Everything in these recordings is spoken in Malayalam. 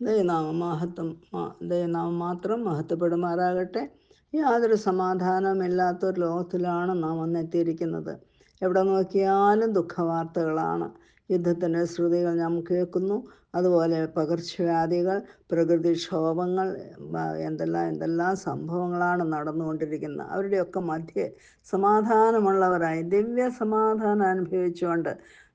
ദൈവനാമം മഹത്വം ദൈവനാമം മാത്രം മഹത്വപ്പെടുമാറാകട്ടെ. യാതൊരു സമാധാനമില്ലാത്തൊരു ലോകത്തിലാണ് നാം വന്നെത്തിയിരിക്കുന്നത്. എവിടെ നോക്കിയാലും ദുഃഖവാർത്തകളാണ്. യുദ്ധത്തിന്റെ ശ്രുതികൾ നാം കേൾക്കുന്നു. അതുപോലെ പകർച്ചവ്യാധികൾ പ്രകൃതിക്ഷോഭങ്ങൾ എന്തെല്ലാം എന്തെല്ലാം സംഭവങ്ങളാണ് നടന്നുകൊണ്ടിരിക്കുന്നത്. അവരുടെയൊക്കെ മധ്യേ സമാധാനമുള്ളവരായി ദിവ്യ സമാധാനം അനുഭവിച്ചുകൊണ്ട്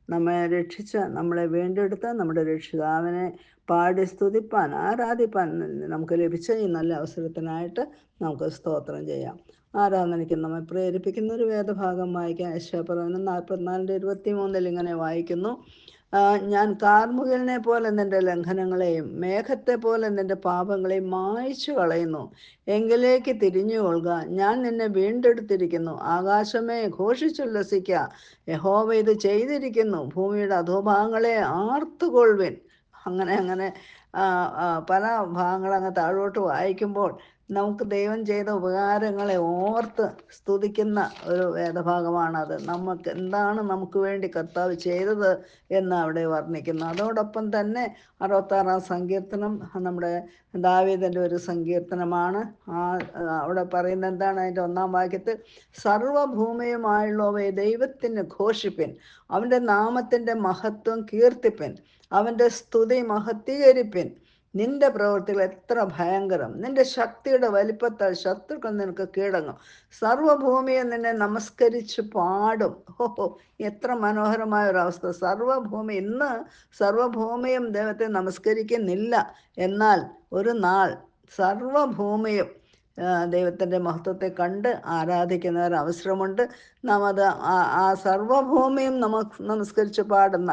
നമ്മെ രക്ഷിച്ച നമ്മളെ വീണ്ടെടുത്ത നമ്മുടെ രക്ഷിതാവിനെ പാടി സ്തുതിപ്പാൻ ആരാധിപ്പാൻ നമുക്ക് ലഭിച്ച ഈ നല്ല അവസരത്തിനായിട്ട് നമുക്ക് സ്തോത്രം ചെയ്യാം. ആരാധനയ്ക്ക് നമ്മെ പ്രേരിപ്പിക്കുന്ന ഒരു വേദഭാഗം വായിക്കാം യശോപ്രവനം നാൽപ്പത്തിനാലിന്റെ ഇരുപത്തി മൂന്നിൽ ഇങ്ങനെ വായിക്കുന്നു. ഞാൻ കാർമുകലിനെ പോലെ നിന്റെ ലംഘനങ്ങളെയും മേഘത്തെ പോലെ നിന്റെ പാപങ്ങളെയും മായ്ച്ചു കളയുന്നു. എങ്കിലേക്ക് തിരിഞ്ഞുകൊള്ളുക ഞാൻ നിന്നെ വീണ്ടെടുത്തിരിക്കുന്നു. ആകാശമേ ഘോഷിച്ചുല്ലസിക്ക. യഹോവ ഇത് ചെയ്തിരിക്കുന്നു. ഭൂമിയുടെ അധോഭാഗങ്ങളെ ആർത്തുകൊള്ളുവിൻ. അങ്ങനെ അങ്ങനെ പല ഭാഗങ്ങൾ അങ്ങ് താഴോട്ട് വായിക്കുമ്പോൾ നമുക്ക് ദൈവം ചെയ്ത ഉപകാരങ്ങളെ ഓർത്ത് സ്തുതിക്കുന്ന ഒരു വേദഭാഗമാണത്. നമുക്ക് എന്താണ് നമുക്ക് വേണ്ടി കർത്താവ് ചെയ്തത് എന്ന് അവിടെ വർണിക്കുന്നു. അതോടൊപ്പം തന്നെ അറുപത്താറാം സങ്കീർത്തനം നമ്മുടെ ദാവീദന്റെ ഒരു സങ്കീർത്തനമാണ്. ആ അവിടെ പറയുന്ന എന്താണ് അതിന്റെ ഒന്നാം വാക്യത്തിൽ? സർവഭൂമിയുമായുള്ളവയെ ദൈവത്തിന് ഘോഷിപ്പിൻ അവന്റെ നാമത്തിന്റെ മഹത്വം കീർത്തിപ്പിൻ അവന്റെ സ്തുതി മഹത്വീകരിപ്പിൻ നിന്റെ പ്രവൃത്തികൾ എത്ര ഭയങ്കരം. നിന്റെ ശക്തിയുടെ വലിപ്പത്താൽ ശത്രുക്കൾ നിനക്ക് കീഴടങ്ങും. സർവഭൂമിയെ നിന്നെ നമസ്കരിച്ച് പാടും. ഓഹോ എത്ര മനോഹരമായ ഒരു അവസ്ഥ. സർവഭൂമി ഇന്ന് സർവഭൂമിയും ദൈവത്തെ നമസ്കരിക്കുന്നില്ല. എന്നാൽ ഒരു നാൾ സർവഭൂമിയും ദൈവത്തിന്റെ മഹത്വത്തെ കണ്ട് ആരാധിക്കുന്ന ഒരു അവസരമുണ്ട്. നാം അത് ആ ആ സർവഭൂമിയും നമ നമസ്കരിച്ച് പാടുന്ന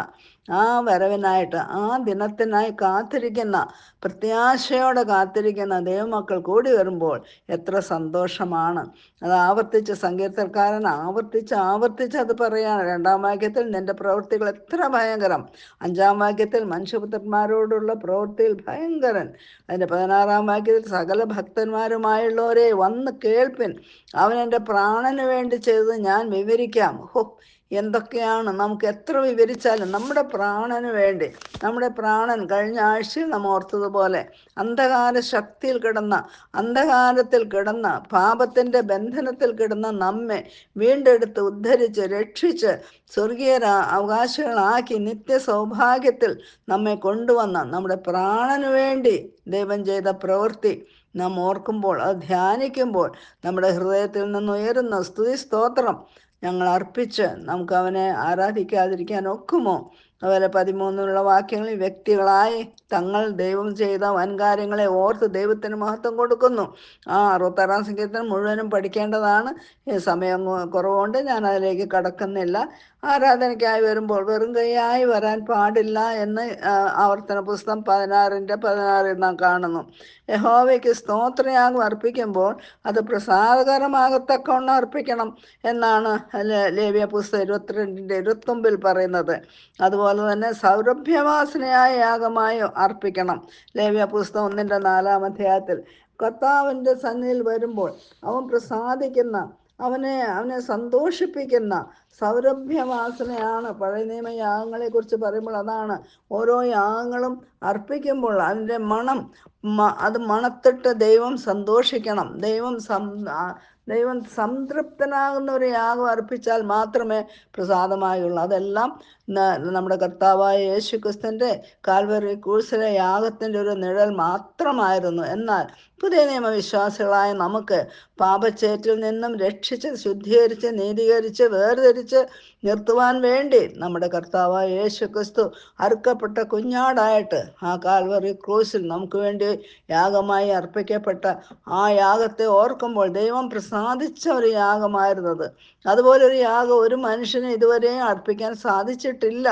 ആ വരവിനായിട്ട് ആ ദിനത്തിനായി കാത്തിരിക്കുന്ന പ്രത്യാശയോടെ കാത്തിരിക്കുന്ന ദൈവമക്കൾ കൂടി വരുമ്പോൾ എത്ര സന്തോഷമാണ്. അത് ആവർത്തിച്ച് സങ്കീർത്തനക്കാരൻ ആവർത്തിച്ച് ആവർത്തിച്ച് അത് പറയാണ്. രണ്ടാം വാക്യത്തിൽ നിന്റെ പ്രവൃത്തികൾ എത്ര ഭയങ്കരം! അഞ്ചാം വാക്യത്തിൽ മനുഷ്യപുത്രന്മാരോടുള്ള പ്രവൃത്തിയിൽ ഭയങ്കരൻ! അതിന്റെ പതിനാറാം വാക്യത്തിൽ സകല ഭക്തന്മാരുമായുള്ളവരെ വന്ന് കേൾപ്പിൻ. അവൻ എന്റെ പ്രാണന് വേണ്ടി ചെയ്തത് ഞാൻ വിവരിക്കാം. ഹോ എന്തൊക്കെയാണ്? നമുക്ക് എത്ര വിവരിച്ചാലും നമ്മുടെ പ്രാണന് വേണ്ടി. നമ്മുടെ പ്രാണൻ കഴിഞ്ഞ ആഴ്ചയിൽ നാം ഓർത്തതുപോലെ അന്ധകാര ശക്തിയിൽ കിടന്ന അന്ധകാരത്തിൽ കിടന്ന പാപത്തിന്റെ ബന്ധനത്തിൽ കിടന്ന നമ്മെ വീണ്ടെടുത്ത് ഉദ്ധരിച്ച് രക്ഷിച്ച് സ്വർഗീയ അവകാശികളാക്കി നിത്യ സൗഭാഗ്യത്തിൽ നമ്മെ കൊണ്ടുവന്ന നമ്മുടെ പ്രാണന് വേണ്ടി ദൈവം ചെയ്ത പ്രവൃത്തി നാം ഓർക്കുമ്പോൾ അത് ധ്യാനിക്കുമ്പോൾ നമ്മുടെ ഹൃദയത്തിൽ നിന്ന് ഉയരുന്ന സ്തുതി സ്തോത്രം ഞങ്ങൾ അർപ്പിച്ച് നമുക്ക് അവനെ ആരാധിക്കാതിരിക്കാൻ ഒക്കുമോ? അതുപോലെ പതിമൂന്നിലുള്ള വാക്യങ്ങളിൽ വ്യക്തികളായി തങ്ങൾ ദൈവം ചെയ്ത വൻകാര്യങ്ങളെ ഓർത്ത് ദൈവത്തിന് മഹത്വം കൊടുക്കുന്നു. ആ അറുപത്താറാം സങ്കീർത്തനം മുഴുവനും പഠിക്കേണ്ടതാണ്. സമയം കുറവുകൊണ്ട് ഞാൻ അതിലേക്ക് കടക്കുന്നില്ല. ആരാധനയ്ക്കായി വരുമ്പോൾ വെറും കൈയായി വരാൻ പാടില്ല എന്ന് ആവർത്തന പുസ്തകം പതിനാറിന്റെ പതിനാറിൽ നാം കാണുന്നു. യഹോവയ്ക്ക് സ്തോത്രയാഗം അർപ്പിക്കുമ്പോൾ അത് പ്രസാദകരമാകത്തക്കവണ്ണം അർപ്പിക്കണം എന്നാണ് ലേവ്യ പുസ്തകം ഇരുപത്തിരണ്ടിന്റെ ഇരുപത്തൊമ്പിൽ പറയുന്നത്. അതുപോലെ തന്നെ സൗരഭ്യവാസനയായ യാഗമായോ അർപ്പിക്കണം. ലേവ്യ പുസ്തകം ഒന്നിന്റെ നാലാം അധ്യായത്തിൽ കർത്താവിന്റെ സന്നിധിയിൽ വരുമ്പോൾ അവൻ പ്രസാദിക്കുന്ന അവനെ അവനെ സന്തോഷിപ്പിക്കുന്ന സൗരഭ്യവാസനയാണ്. പഴയ നിയമ യാഗങ്ങളെ കുറിച്ച് പറയുമ്പോൾ അതാണ് ഓരോ യാഗങ്ങളും അർപ്പിക്കുമ്പോൾ അതിന്റെ മണം അത് മണത്തിട്ട് ദൈവം സന്തോഷിക്കണം. ദൈവം ദൈവം സംതൃപ്തനാകുന്ന ഒരു യാഗം അർപ്പിച്ചാൽ മാത്രമേ പ്രസാദമായുള്ളൂ. അതെല്ലാം നമ്മുടെ കർത്താവായ യേശു ക്രിസ്തന്റെ കാൽവറി കൂഴ്സിലെ യാഗത്തിന്റെ ഒരു നിഴൽ മാത്രമായിരുന്നു. എന്നാൽ പുതിയ നിയമവിശ്വാസികളായ നമുക്ക് പാപച്ചേറ്റിൽ നിന്നും രക്ഷിച്ച് ശുദ്ധീകരിച്ച് നീതീകരിച്ച് വേർതിരിച്ച് നിർത്തുവാൻ വേണ്ടി നമ്മുടെ കർത്താവായ യേശു ക്രിസ്തു അറുക്കപ്പെട്ട കുഞ്ഞാടായിട്ട് ആ കാൽവറി ക്രൂസിൽ നമുക്ക് വേണ്ടി യാഗമായി അർപ്പിക്കപ്പെട്ട ആ യാഗത്തെ ഓർക്കുമ്പോൾ ദൈവം പ്രസാദിച്ച ഒരു യാഗമായിരുന്നത്. അതുപോലെ ഒരു യാഗം ഒരു മനുഷ്യന് ഇതുവരെയും അർപ്പിക്കാൻ സാധിച്ചിട്ടില്ല.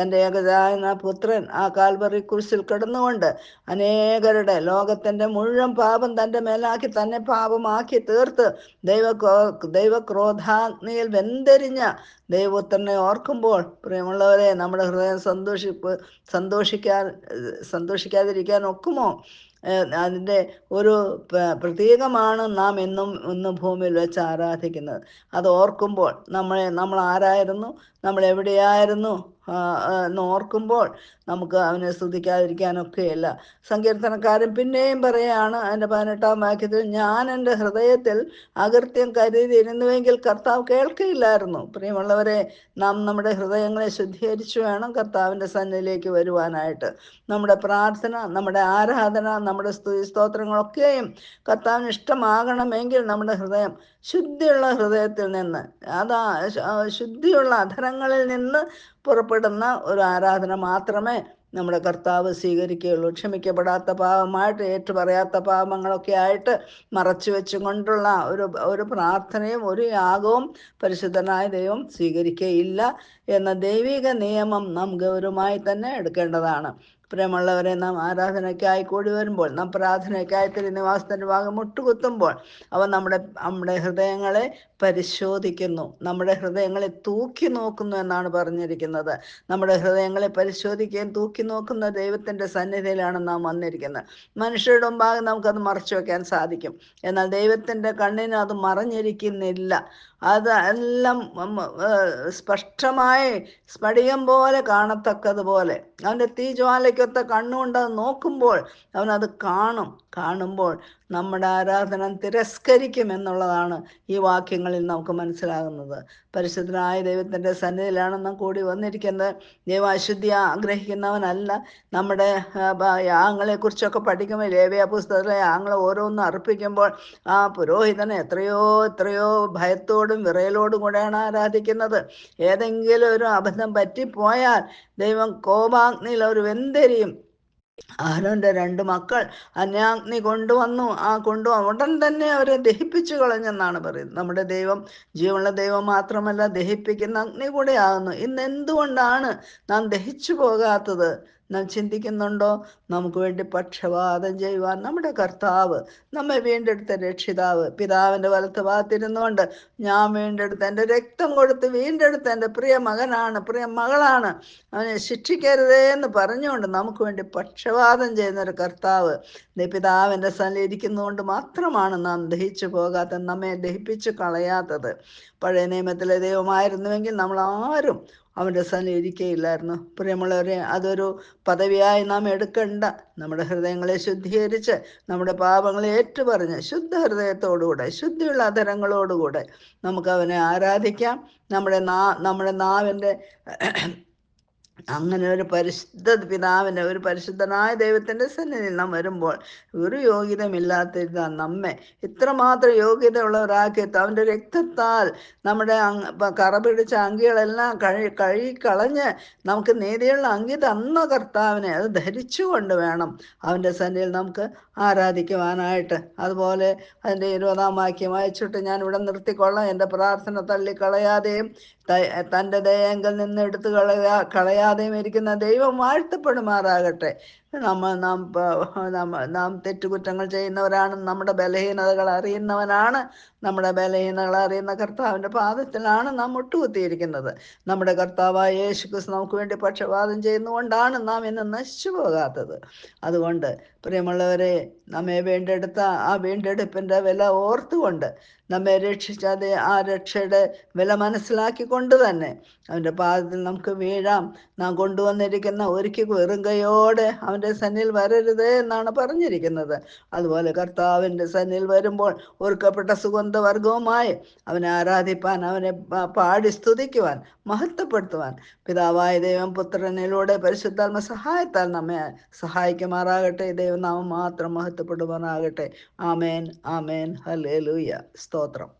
തന്റെ ഏകജായ പുത്രൻ ആ കാൽവറി കുരിശിൽ കിടന്നുകൊണ്ട് അനേകരുടെ ലോകത്തിന്റെ മുഴുവൻ പാപം തന്റെ മേലാക്കി തന്നെ പാപമാക്കി തീർത്ത് ദൈവ ദൈവക്രോധാഗ്നിയിൽ വെന്തെരിഞ്ഞ ദൈവപുത്രനെ ഓർക്കുമ്പോൾ പ്രിയമുള്ളവരെ നമ്മുടെ ഹൃദയം സന്തോഷിപ്പ് സന്തോഷിക്കാൻ സന്തോഷിക്കാതിരിക്കാൻ ഒക്കുമോ? അതിന്റെ ഒരു പ്രത്യേകമാണ് നാം എന്നും ഇന്ന് ഭൂമിയിൽ വെച്ച് ആരാധിക്കുന്നത്. അത് ഓർക്കുമ്പോൾ നമ്മളെ നമ്മൾ ആരായിരുന്നു നമ്മൾ എവിടെയായിരുന്നു എന്ന് ഓർക്കുമ്പോൾ നമുക്ക് അവനെ സ്തുതിക്കാതിരിക്കാനൊക്കെയല്ല സങ്കീർത്തനക്കാരൻ പിന്നെയും പറയാണ് അതിന്റെ പതിനെട്ടാം വാക്യത്തിൽ ഞാൻ എന്റെ ഹൃദയത്തിൽ അകൃത്യം കരുതിയിരുന്നുവെങ്കിൽ കർത്താവ് കേൾക്കില്ലായിരുന്നു പ്രിയമുള്ളവരെ നാം നമ്മുടെ ഹൃദയങ്ങളെ ശുദ്ധീകരിച്ചു വേണം കർത്താവിന്റെ സന്നിധിയിലേക്ക് വരുവാനായിട്ട്. നമ്മുടെ പ്രാർത്ഥന നമ്മുടെ ആരാധന നമ്മുടെ സ്തുതി സ്തോത്രങ്ങളൊക്കെയും കർത്താവിന് ഇഷ്ടമാകണമെങ്കിൽ നമ്മുടെ ഹൃദയം ശുദ്ധിയുള്ള ഹൃദയത്തിൽ നിന്ന് അതാ ശുദ്ധിയുള്ള അധരങ്ങളിൽ നിന്ന് പുറപ്പെടുന്ന ഒരു ആരാധന മാത്രമേ നമ്മുടെ കർത്താവ് സ്വീകരിക്കുകയുള്ളൂ. ക്ഷമിക്കപ്പെടാത്ത പാപമായിട്ട് ഏറ്റുപറയാത്ത പാപങ്ങളൊക്കെ ആയിട്ട് മറച്ചു വെച്ചും കൊണ്ടുള്ള ഒരു ഒരു പ്രാർത്ഥനയും ഒരു യാഗവും പരിശുദ്ധനായ ദൈവം സ്വീകരിക്കുകയില്ല എന്ന ദൈവിക നിയമം നാം ഗൗരവമായി തന്നെ എടുക്കേണ്ടതാണ്. പ്രിയമുള്ളവരെ നാം ആരാധനയ്ക്കായി കൂടി വരുമ്പോൾ നാം പ്രാർത്ഥനയ്ക്കായി തിരുനിവാസത്തിന്റെ ഭാഗം മുട്ടുകുത്തുമ്പോൾ അവ നമ്മുടെ നമ്മുടെ ഹൃദയങ്ങളെ പരിശോധിക്കുന്നു. നമ്മുടെ ഹൃദയങ്ങളെ തൂക്കി നോക്കുന്നു എന്നാണ് പറഞ്ഞിരിക്കുന്നത്. നമ്മുടെ ഹൃദയങ്ങളെ പരിശോധിക്കുകയും തൂക്കി നോക്കുന്ന ദൈവത്തിന്റെ സന്നിധിയിലാണ് നാം വന്നിരിക്കുന്നത്. മനുഷ്യരുടെ മുമ്പാകെ നമുക്കത് മറച്ചു വെക്കാൻ സാധിക്കും. എന്നാൽ ദൈവത്തിന്റെ കണ്ണിന് അത് മറഞ്ഞിരിക്കുന്നില്ല. അത് എല്ലാം സ്പഷ്ടമായി സ്ഫടികം പോലെ കാണത്തക്കതുപോലെ. അവന്റെ തീജ്വാലയ്ക്കൊത്ത കണ്ണുകൊണ്ട് അത് നോക്കുമ്പോൾ അവനത് കാണും. കാണുമ്പോൾ നമ്മുടെ ആരാധന തിരസ്കരിക്കും എന്നുള്ളതാണ് ഈ വാക്യങ്ങളിൽ നമുക്ക് മനസ്സിലാകുന്നത്. പരിശുദ്ധനായ ദൈവത്തിന്റെ സന്നിധിയിലാണ് നാം കൂടി വന്നിരിക്കുന്നത്. ദൈവ അശുദ്ധി ആഗ്രഹിക്കുന്നവനല്ല. നമ്മുടെ യാങ്ങളെ കുറിച്ചൊക്കെ പഠിക്കുമ്പോൾ ലേവ്യ പുസ്തകത്തിലെ യാങ്ങളെ ഓരോന്നും അർപ്പിക്കുമ്പോൾ ആ പുരോഹിതനെ എത്രയോ എത്രയോ ഭയത്തോടും വിറയലോടും കൂടെയാണ് ആരാധിക്കുന്നത്. ഏതെങ്കിലും ഒരു അബദ്ധം പറ്റിപ്പോയാൽ ദൈവം കോപാഗ്നിയിൽ അവർ വെന്തെരിയും ആരോന്റെ രണ്ട് മക്കൾ അന്യാഗ്നി കൊണ്ടുവന്നു. ആ കൊണ്ടു ഉടൻ തന്നെ അവരെ ദഹിപ്പിച്ചു കളഞ്ഞെന്നാണ് പറയുന്നത്. നമ്മുടെ ദൈവം ജീവനുള്ള ദൈവം മാത്രമല്ല ദഹിപ്പിക്കുന്ന അഗ്നി കൂടെയാകുന്നു ഇന്ന് എന്തുകൊണ്ടാണ് നാം ദഹിച്ചു പോകാത്തത്? നാം ചിന്തിക്കുന്നുണ്ടോ? നമുക്ക് വേണ്ടി പക്ഷപാതം ചെയ്യുവാൻ നമ്മുടെ കർത്താവ് നമ്മെ വീണ്ടെടുത്ത രക്ഷിതാവ് പിതാവിന്റെ വലത്ത് ഭാഗത്തിരുന്നുകൊണ്ട് ഞാൻ വീണ്ടെടുത്ത എന്റെ രക്തം കൊടുത്ത് വീണ്ടെടുത്ത എന്റെ പ്രിയ മകനാണ് പ്രിയ മകളാണ്. അവനെ ശിക്ഷിക്കരുതേ എന്ന് പറഞ്ഞുകൊണ്ട് നമുക്ക് വേണ്ടി പക്ഷപാതം ചെയ്യുന്ന ഒരു കർത്താവ് പിതാവിന്റെ സ്ഥലം ഇരിക്കുന്നതുകൊണ്ട് മാത്രമാണ് നാം ദഹിച്ചു പോകാത്തത് നമ്മെ ദഹിപ്പിച്ചു കളയാത്തത്. പഴയ നിയമത്തിലെ ദൈവമായിരുന്നുവെങ്കിൽ നമ്മൾ ആരും അവന്റെ സന്നിധി ഇരിക്കുകയില്ലായിരുന്നു പ്രിയമുള്ളവരെ അതൊരു പദവിയായി നാം എടുക്കണ്ട. നമ്മുടെ ഹൃദയങ്ങളെ ശുദ്ധീകരിച്ച് നമ്മുടെ പാപങ്ങളെ ഏറ്റുപറഞ്ഞ് ശുദ്ധ ഹൃദയത്തോടുകൂടെ ശുദ്ധിയുള്ള അധരങ്ങളോടുകൂടെ നമുക്ക് അവനെ ആരാധിക്കാം. നമ്മുടെ നാ നമ്മുടെ നാവിന്റെ അങ്ങനെ ഒരു പരിശുദ്ധ പിതാവിന്റെ ഒരു പരിശുദ്ധനായ ദൈവത്തിന്റെ സന്നിധിയിൽ നാം വരുമ്പോൾ ഒരു യോഗ്യതമില്ലാത്ത നമ്മെ ഇത്രമാത്രം യോഗ്യതയുള്ളവരാക്കി അവന്റെ രക്തത്താൽ നമ്മുടെ കറ പിടിച്ച അങ്കികളെല്ലാം കഴി കഴുകി കളഞ്ഞ് നമുക്ക് നീതിയുള്ള അങ്കി തന്ന കർത്താവിനെ അത് ധരിച്ചുകൊണ്ട് വേണം അവന്റെ സന്നിധിയിൽ നമുക്ക് ആരാധിക്കുവാനായിട്ട്. അതുപോലെ അതിന്റെ ഇരുപതാം വാക്യം വായിച്ചിട്ട് ഞാൻ ഇവിടെ നിർത്തിക്കൊള്ളാം. എന്റെ പ്രാർത്ഥന തള്ളിക്കളയാതെയും തന്റെ ദയങ്കൽ നിന്ന് എടുത്തു കളയാ കളയാതെയും ഇരിക്കുന്ന ദൈവം വാഴ്ത്തപ്പെടുമാറാകട്ടെ. നമ്മൾ നാം നമ്മ- നാം തെറ്റുകുറ്റങ്ങൾ ചെയ്യുന്നവരാണ് നമ്മുടെ ബലഹീനതകൾ അറിയുന്നവനാണ്. നമ്മുടെ ബലഹീനതകൾ അറിയുന്ന കർത്താവിന്റെ പാദത്തിലാണ് നാം ഒട്ടുകുത്തിയിരിക്കുന്നത്. നമ്മുടെ കർത്താവായ യേശു ക്രിസ്തു നമുക്ക് വേണ്ടി പക്ഷപാതം ചെയ്യുന്നുകൊണ്ടാണ് നാം ഇന്ന് നശിച്ചു പോകാത്തത് അതുകൊണ്ട് പ്രിയമുള്ളവരെ നമ്മെ വീണ്ടെടുത്ത ആ വീണ്ടെടുപ്പിന്റെ വില ഓർത്തുകൊണ്ട് നമ്മെ രക്ഷിച്ച ആ രക്ഷയുടെ വില മനസ്സിലാക്കിക്കൊണ്ട് തന്നെ അവന്റെ പാദത്തിൽ നമുക്ക് വീഴാം. നാം കൊണ്ടുവന്നിരിക്കുന്ന ഒരുക്കി വെറുങ്കയോടെ കൈയോടെ അവന്റെ സന്നിൽ വരരുത് എന്നാണ് പറഞ്ഞിരിക്കുന്നത്. അതുപോലെ കർത്താവിന്റെ സന്നിൽ വരുമ്പോൾ ഒരുക്കപ്പെട്ട സുഗന്ധവർഗവുമായി അവനെ ആരാധിപ്പാൻ അവനെ പാടി സ്തുതിക്കുവാൻ മഹത്വപ്പെടുത്തുവാൻ. പിതാവായ ദൈവം പുത്രനിലൂടെ പരിശുദ്ധാത്മ സഹായത്താൽ നമ്മെ സഹായിക്കുമാറാകട്ടെ. ദൈവനാമം മാത്രം മഹത്വപ്പെടുവാനാകട്ടെ. ആമേൻ ആമേൻ. ഹല്ലേലൂയ. സ്തോത്രം.